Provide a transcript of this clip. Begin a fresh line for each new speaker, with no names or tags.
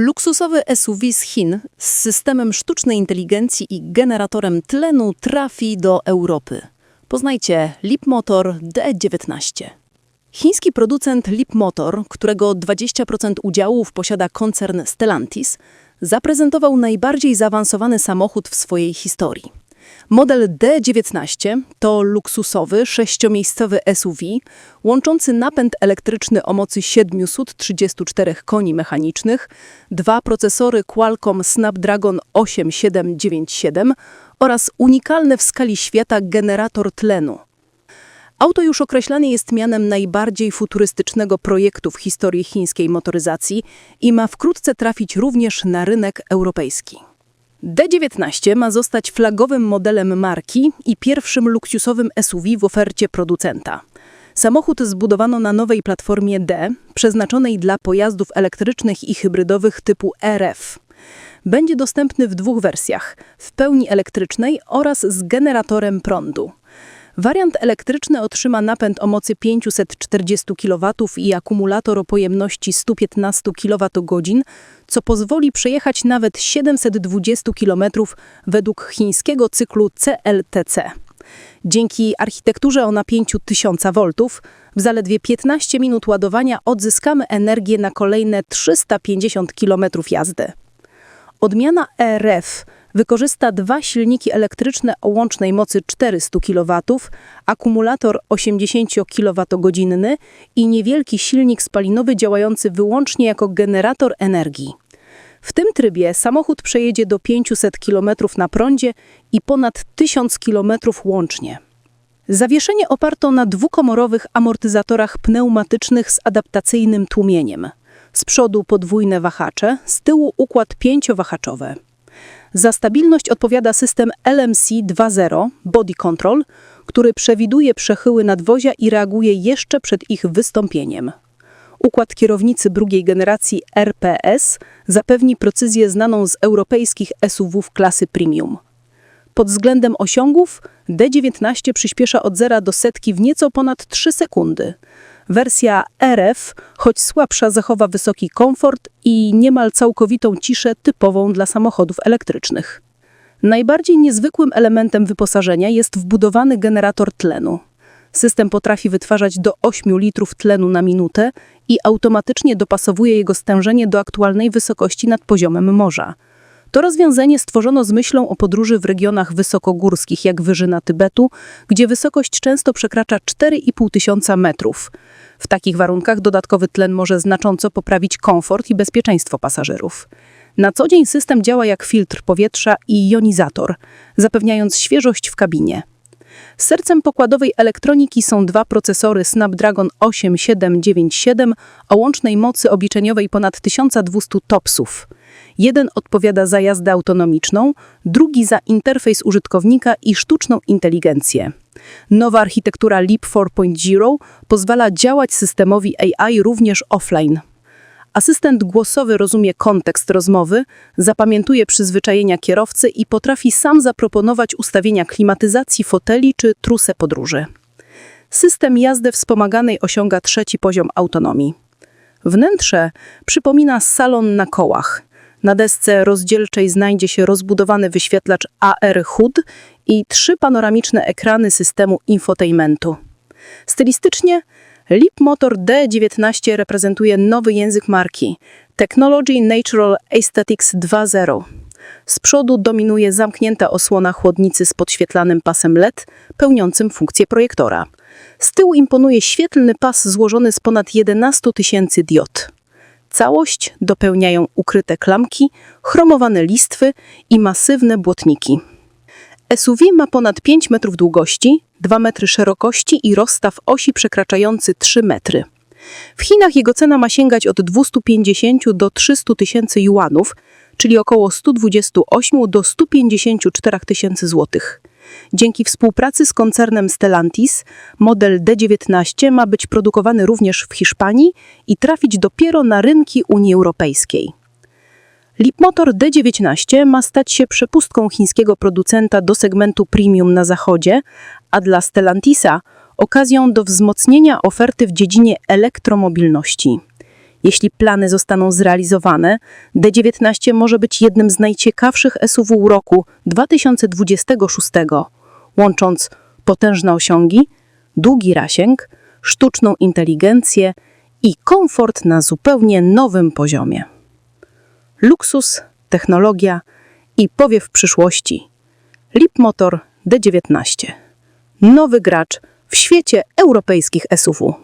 Luksusowy SUV z Chin z systemem sztucznej inteligencji i generatorem tlenu trafi do Europy. Poznajcie Leapmotor D19. Chiński producent Leapmotor, którego 20% udziałów posiada koncern Stellantis, zaprezentował najbardziej zaawansowany samochód w swojej historii. Model D19 to luksusowy, sześciomiejscowy SUV łączący napęd elektryczny o mocy 734 koni mechanicznych, dwa procesory Qualcomm Snapdragon 8797 oraz unikalny w skali świata generator tlenu. Auto już określane jest mianem najbardziej futurystycznego projektu w historii chińskiej motoryzacji i ma wkrótce trafić również na rynek europejski. D19 ma zostać flagowym modelem marki i pierwszym luksusowym SUV w ofercie producenta. Samochód zbudowano na nowej platformie D, przeznaczonej dla pojazdów elektrycznych i hybrydowych typu RF. Będzie dostępny w dwóch wersjach: w pełni elektrycznej oraz z generatorem prądu. Wariant elektryczny otrzyma napęd o mocy 540 kW i akumulator o pojemności 115 kWh, co pozwoli przejechać nawet 720 km według chińskiego cyklu CLTC. Dzięki architekturze o napięciu 1000 V w zaledwie 15 minut ładowania odzyskamy energię na kolejne 350 km jazdy. Odmiana RF wykorzysta dwa silniki elektryczne o łącznej mocy 400 kW, akumulator 80 kWh i niewielki silnik spalinowy działający wyłącznie jako generator energii. W tym trybie samochód przejedzie do 500 km na prądzie i ponad 1000 km łącznie. Zawieszenie oparto na dwukomorowych amortyzatorach pneumatycznych z adaptacyjnym tłumieniem. Z przodu podwójne wahacze, z tyłu układ pięciowahaczowy. Za stabilność odpowiada system LMC 2.0 Body Control, który przewiduje przechyły nadwozia i reaguje jeszcze przed ich wystąpieniem. Układ kierownicy drugiej generacji RPS zapewni precyzję znaną z europejskich SUV klasy premium. Pod względem osiągów D19 przyspiesza od zera do setki w nieco ponad 3 sekundy. Wersja RF, choć słabsza, zachowa wysoki komfort i niemal całkowitą ciszę typową dla samochodów elektrycznych. Najbardziej niezwykłym elementem wyposażenia jest wbudowany generator tlenu. System potrafi wytwarzać do 8 litrów tlenu na minutę i automatycznie dopasowuje jego stężenie do aktualnej wysokości nad poziomem morza. To rozwiązanie stworzono z myślą o podróży w regionach wysokogórskich, jak wyżyna Tybetu, gdzie wysokość często przekracza 4,5 tysiąca metrów. W takich warunkach dodatkowy tlen może znacząco poprawić komfort i bezpieczeństwo pasażerów. Na co dzień system działa jak filtr powietrza i jonizator, zapewniając świeżość w kabinie. Sercem pokładowej elektroniki są dwa procesory Snapdragon 8797 o łącznej mocy obliczeniowej ponad 1200 topsów. Jeden odpowiada za jazdę autonomiczną, drugi za interfejs użytkownika i sztuczną inteligencję. Nowa architektura Leap 4.0 pozwala działać systemowi AI również offline. Asystent głosowy rozumie kontekst rozmowy, zapamiętuje przyzwyczajenia kierowcy i potrafi sam zaproponować ustawienia klimatyzacji foteli czy trusę podróży. System jazdy wspomaganej osiąga trzeci poziom autonomii. Wnętrze przypomina salon na kołach. Na desce rozdzielczej znajdzie się rozbudowany wyświetlacz AR HUD i trzy panoramiczne ekrany systemu infotainmentu. Stylistycznie Leapmotor D19 reprezentuje nowy język marki Technology Natural Aesthetics 2.0. Z przodu dominuje zamknięta osłona chłodnicy z podświetlanym pasem LED, pełniącym funkcję projektora. Z tyłu imponuje świetlny pas złożony z ponad 11 tysięcy diod. Całość dopełniają ukryte klamki, chromowane listwy i masywne błotniki. SUV ma ponad 5 metrów długości, 2 metry szerokości i rozstaw osi przekraczający 3 metry. W Chinach jego cena ma sięgać od 250 do 300 tysięcy juanów, czyli około 128 do 154 tysięcy złotych. Dzięki współpracy z koncernem Stellantis, model D19 ma być produkowany również w Hiszpanii i trafić dopiero na rynki Unii Europejskiej. Leapmotor D19 ma stać się przepustką chińskiego producenta do segmentu premium na zachodzie, a dla Stellantisa okazją do wzmocnienia oferty w dziedzinie elektromobilności. Jeśli plany zostaną zrealizowane, D19 może być jednym z najciekawszych SUV roku 2026, łącząc potężne osiągi, długi zasięg, sztuczną inteligencję i komfort na zupełnie nowym poziomie. Luksus, technologia i powiew przyszłości. Leapmotor D19. Nowy gracz w świecie europejskich SUV.